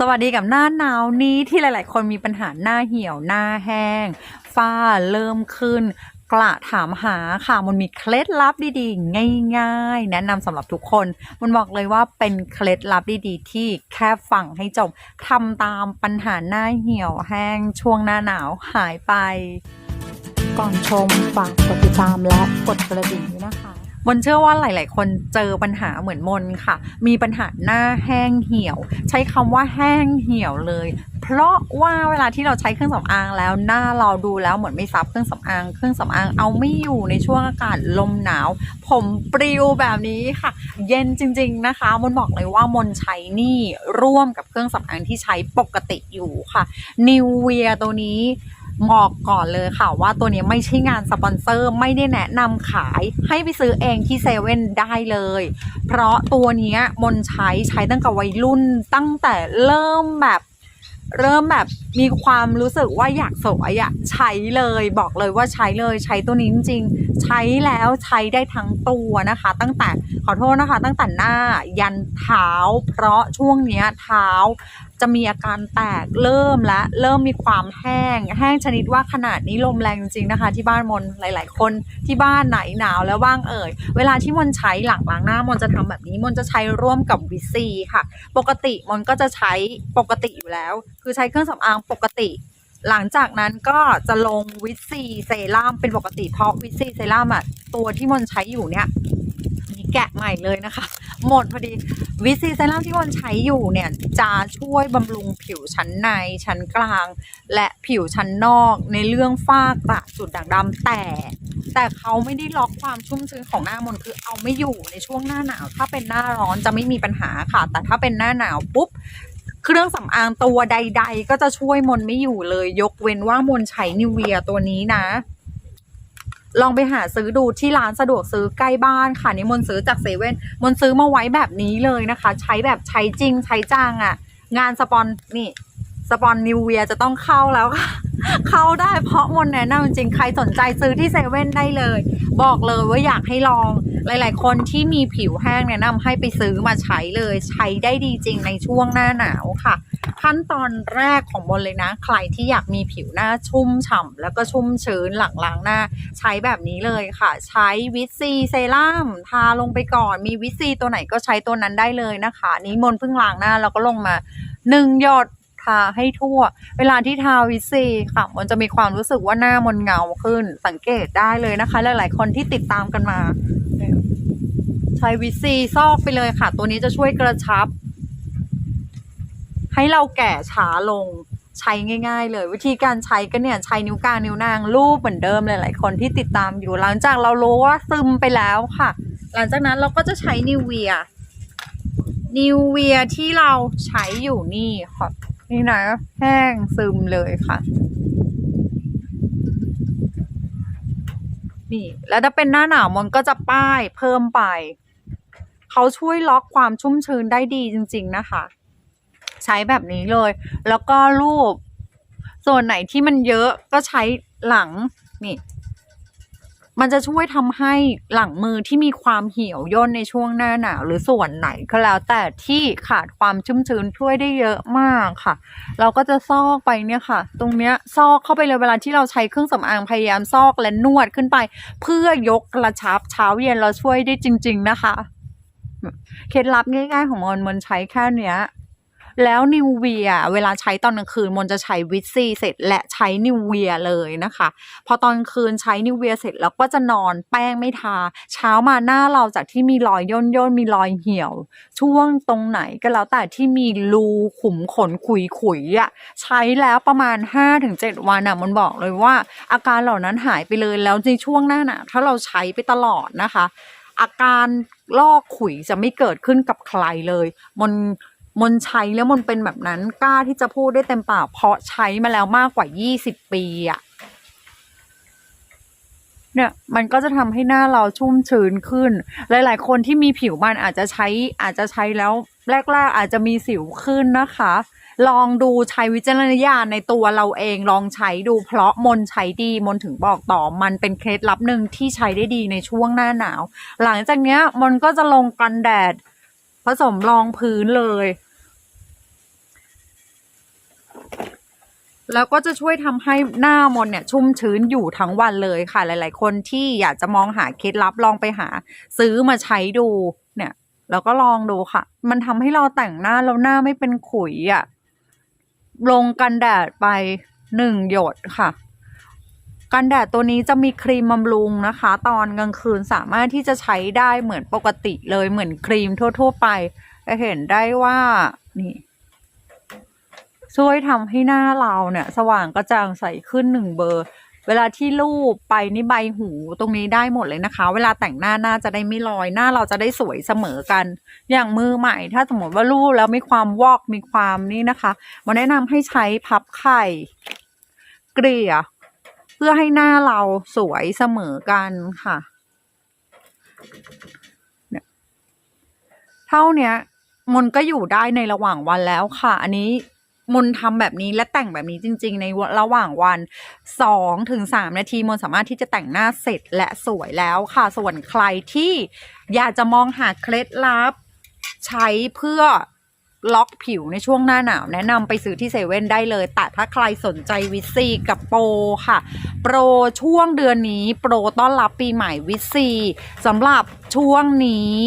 สวัสดีกับหน้าหนาวนี้ที่หลาย ๆ คนมีปัญหาหน้าเหี่ยวหน้าแห้ง ฝ้าเริ่มขึ้น กระถามหาค่ะมันมีเคล็ดลับดีๆ ง่าย ๆ แนะนำสำหรับทุกคน มันบอกเลยว่าเป็นเคล็ดลับดีๆ ที่แค่ฟังให้จบทำตามปัญหาหน้าเหี่ยวแห้ง ช่วงหน้าหนาวหายไป ก่อนชมฝากกดติดตามและกดกระดิ่งด้วยนะคะ มนเชื่อว่าหลาย ๆ คนเจอปัญหาเหมือนมนค่ะ มีปัญหาหน้าแห้งเหี่ยว ใช้คำว่าแห้งเหี่ยวเลย เพราะว่าเวลาที่เราใช้เครื่องสำอางแล้วหน้าเราดูแล้วเหมือนไม่ซับเครื่องสำอาง เครื่องสำอางเอาไม่อยู่ในช่วงอากาศลมหนาว ผมปลิวแบบนี้ค่ะ เย็นจริง ๆ นะคะ มนบอกเลยว่ามนใช้นี่ร่วมกับเครื่องสำอางที่ใช้ปกติอยู่ค่ะนิวเวียตัวนี้ บอกก่อนเลยค่ะว่าตัวนี้ไม่ใช่งานสปอนเซอร์ไม่ได้แนะนำขายให้ไปซื้อเองที่เซเว่นได้เลย เพราะตัวนี้มนใช้ใช้ตั้งแต่วัยรุ่นตั้งแต่เริ่มแบบเริ่มแบบมีความรู้สึกว่าอยากสวยอะใช้เลยบอกเลยว่าใช้เลยใช้ตัวนี้จริงๆใช้แล้วใช้ได้ทั้งตัวนะคะ ตั้งแต่ขอโทษนะคะ ตั้งแต่หน้ายันเท้า เพราะช่วงเนี้ยเท้า จะมีอาการแตกเริ่มและเริ่มมีความแห้ง แห้งชนิดว่าขนาดนี้ลมแรงจริงๆนะคะ ที่บ้านมนหลาย ๆ คนที่บ้านไหนหนาวแล้วบ้างเอ่ย เวลาที่มนใช้หลังล้างหน้ามนจะทำแบบนี้มนจะใช้ร่วมกับวิซีค่ะ ปกติมนก็จะใช้ปกติอยู่แล้ว คือใช้เครื่องสำอางปกติหลังจากนั้นก็จะลงวิซีเซรั่มเป็นปกติเพราะวิซีเซรั่มอะตัวที่มนใช้อยู่เนี่ย แกะใหม่เลยนะคะ หมดพอดีวิซีเซรั่มที่มนใช้อยู่เนี่ยจะช่วยบำรุงผิวชั้นในชั้นกลาง และผิวชั้นนอกในเรื่องฝ้ากระจุดด่างดำแต่ แต่เขาไม่ได้ล็อกความชุ่มชื้นของหน้ามนคือเอาไม่อยู่ในช่วงหน้าหนาว ถ้าเป็นหน้าร้อนจะไม่มีปัญหาค่ะ แต่ถ้าเป็นหน้าหนาวปุ๊บเครื่องสำอางตัวใด ๆ ก็จะช่วยมนไม่อยู่เลย ยกเว้นว่ามนใช้นิวเวียตัวนี้นะ ลองไปหาซื้อดูที่ร้านสะดวกซื้อใกล้บ้านค่ะนี่มนซื้อจากเซเว่นมนซื้อมาไว้แบบนี้เลยนะคะ ใช้แบบใช้จริงใช้จังอะ่ะ งานสปอนนี่สปอนนิวเวียจะต้องเข้าแล้วค่ะ เข้าได้เพราะมนแนะนำจริงใครสนใจซื้อที่เซเว่นได้เลย บอกเลยว่าอยากให้ลองหลาย ๆ คนที่มีผิวแห้งแนะนำให้ไปซื้อมาใช้เลย ใช้ได้ดีจริงในช่วงหน้าหนาวค่ะ ขั้นตอนแรกของมนเลยนะ ใครที่อยากมีผิวหน้าชุ่มฉ่ำแล้วก็ชุ่มชื้นหลังล้างหน้า ใช้แบบนี้เลยค่ะ ใช้วิตซีเซรั่มทาลงไปก่อน มีวิตซีตัวไหนก็ใช้ตัวนั้นได้เลยนะคะ นี้มนเพิ่งล้างหน้าแล้วก็ลงมาหนึ่งหยดทาให้ทั่ว เวลาที่ทาวิตซีค่ะ มันจะมีความรู้สึกว่าหน้ามนเงาขึ้น สังเกตได้เลยนะคะ หลาย ๆ คนที่ติดตามกันมา ใช้วิตซีซอกไปเลยค่ะ ตัวนี้จะช่วยกระชับ ให้เราแก่ช้าลงใช้ง่าย ๆ เลย วิธีการใช้ก็เนี่ยใช้นิ้วกลางนิ้วนางรูปเหมือนเดิมหลายๆคนที่ติดตามอยู่หลังจากเรารู้ว่าซึมไปแล้วค่ะ หลังจากนั้นเราก็จะใช้นิวเวียนิวเวียที่เราใช้อยู่นี่ค่ะนี่นะแห้งซึมเลยค่ะนี่แล้วถ้าเป็นหน้าหนาวมันก็จะป้ายเพิ่มไป เขาช่วยล็อกความชุ่มชื้นได้ดีจริง ๆ นะคะ ใช้แบบนี้เลย แล้วก็รูป ส่วนไหนที่มันเยอะก็ใช้หลังนี่ มันจะช่วยทำให้หลังมือที่มีความเหี่ยวย่นในช่วงหน้าหนาวหรือส่วนไหนก็แล้ว แต่ที่ขาดความชุ่มชื้นช่วยได้เยอะมากค่ะ เราก็จะซอกไปเนี่ยค่ะ ตรงเนี้ยซอกเข้าไปเลยเวลาที่เราใช้เครื่องสำอางพยายามซอกและนวดขึ้นไป เพื่อยกกระชับเช้าเย็นเราช่วยได้จริง ๆ นะคะเคล็ดลับง่ายๆของมนมนใช้แค่เนี้ย แล้วนิวเวียเวลาใช้ตอนกลางคืนมนจะใช้วิตซีเสร็จและใช้นิวเวียเลยนะคะ พอตอนคืนใช้นิวเวียเสร็จแล้วก็จะนอนแป้งไม่ทา เช้ามาหน้าเราจากที่มีรอยย่นย่นๆมีรอยเหี่ยว ช่วงตรงไหนก็แล้วแต่ที่มีรูขุมขนขุยขุยๆอะใช้แล้วประมาณ 5-7 วันอะมันบอกเลยว่า อาการเหล่านั้นหายไปเลยแล้วในช่วงหน้าหนาวถ้าเราใช้ไปตลอดนะคะ อาการลอกขุยจะไม่เกิดขึ้นกับใครเลย มัน มนใช้แล้วมนเป็นแบบนั้นกล้าที่จะพูดได้เต็มปากเพราะใช้มาแล้วมากกว่า20ปีอะเนี่ยมันก็จะทำให้หน้าเราชุ่มชื้นขึ้น หลาย ๆ คนที่มีผิวมันอาจจะใช้อาจจะใช้แล้วแรก ๆ อาจจะมีสิวขึ้นนะคะ ลองดูใช้วิจารณญาณในตัวเราเองลองใช้ดูเพราะมนใช้ดีมนถึงบอกต่อมันเป็นเคล็ดลับหนึ่งที่ใช้ได้ดีในช่วงหน้าหนาว หลังจากเนี้ยมนก็จะลงกันแดดผสมรองพื้นเลย แล้วก็จะช่วยทำให้หน้ามนเนี่ยชุ่มชื้นอยู่ทั้งวันเลยค่ะ หลาย ๆ คนที่อยากจะมองหาเคล็ดลับลองไปหา ซื้อมาใช้ดูเนี่ย แล้วก็ลองดูค่ะ มันทำให้เราแต่งหน้าแล้วหน้าไม่เป็นขุยอะ่ะลงกันแดดไปหนึ่งหยดค่ะกันแดดตัวนี้จะมีครีมบำรุงนะคะ ตอนกลางคืนสามารถที่จะใช้ได้เหมือนปกติเลยเหมือนครีมทั่ว ๆ ไปจะเห็นได้ว่านี่ ช่วยทำให้หน้าเราเนี่ย สว่างกระจ่างใสขึ้นหนึ่งเบอร์ เวลาที่ลูบไปนี่ใบหูตรงนี้ได้หมดเลยนะคะ เวลาแต่งหน้าหน้าจะได้ไม่ลอยหน้าเราจะได้สวยเสมอกัน อย่างมือใหม่ ถ้าสมมติว่าลูบแล้วมีความวอกมีความนี่นะคะมาแนะนำให้ใช้พับไข่เกลี่ยเพื่อให้หน้าเราสวยเสมอกันค่ะ เท่าเนี้ยมนก็อยู่ได้ในระหว่างวันแล้วค่ะ อันนี้ มนทำแบบนี้และแต่งแบบนี้จริง ๆ ในระหว่างวันสองถึงสามนาทีมนสามารถที่จะแต่งหน้าเสร็จและสวยแล้วค่ะ ส่วนใครที่อยากจะมองหาเคล็ดลับ ใช้เพื่อล็อกผิวในช่วงหน้าหนาว แนะนำไปซื้อที่เซเว่นได้เลย แต่ถ้าใครสนใจวิซีกับโปรค่ะ โปรช่วงเดือนนี้ โปรต้อนรับปีใหม่วิซีสำหรับช่วงนี้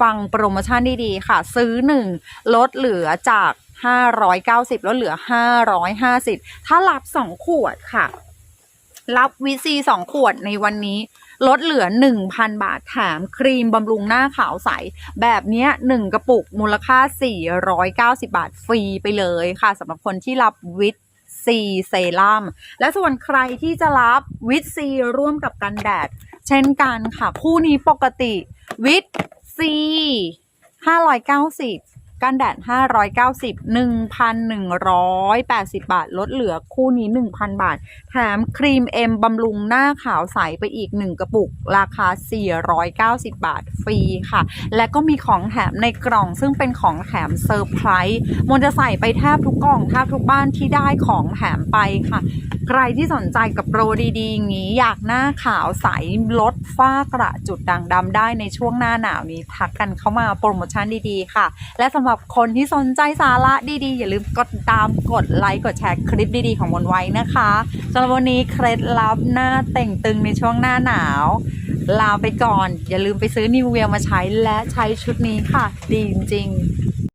ฟังโปรโมชั่นดีๆค่ะ ซื้อหนึ่งลดเหลือจาก 590ลดเหลือ 550 ถ้ารับ 2 ขวดค่ะ รับวิซีสองขวดในวันนี้ลดเหลือ 1,000 บาทแถมครีมบำรุงหน้าขาวใส แบบนี้ยหนึ่งกระปุกมูลค่า 490 บาทฟรีไปเลยค่ะสำหรับคนที่รับวิตซีเซรั่มและส่วนใครที่จะรับวิตซีร่วมกับกันแดด เช่นกันค่ะ คู่นี้ปกติวิตซี590 กันแดด 590 1,180 บาท ลดเหลือคู่นี้ 1,000 บาท แถมครีมเอ็มบำรุงหน้าขาวใสไปอีก 1 กระปุก ราคา 490 บาท ฟรีค่ะ และก็มีของแถมในกล่องซึ่งเป็นของแถมเซอร์ไพรส์มนจะใส่ไปแทบทุกกล่องแทบทุกบ้านที่ได้ของแถมไปค่ะ ใครที่สนใจกับโปรดีๆอย่างนี้อยากหน้าขาวใสลดฝ้ากระจุดด่างดำได้ในช่วงหน้าหนาวนี้ทักกันเข้ามาโปรโมชั่นดีๆ ค่ะ และสำหรับคนที่สนใจสาระดีๆ อย่าลืมกดตามกดไลค์กดแชร์คลิปดีๆ ของมนไว้นะคะสำหรับวันนี้เคล็ดลับหน้าเต่งตึงในช่วงหน้าหนาว ลาไปก่อน อย่าลืมไปซื้อนิวเวียมาใช้และใช้ชุดนี้ค่ะ ดีจริง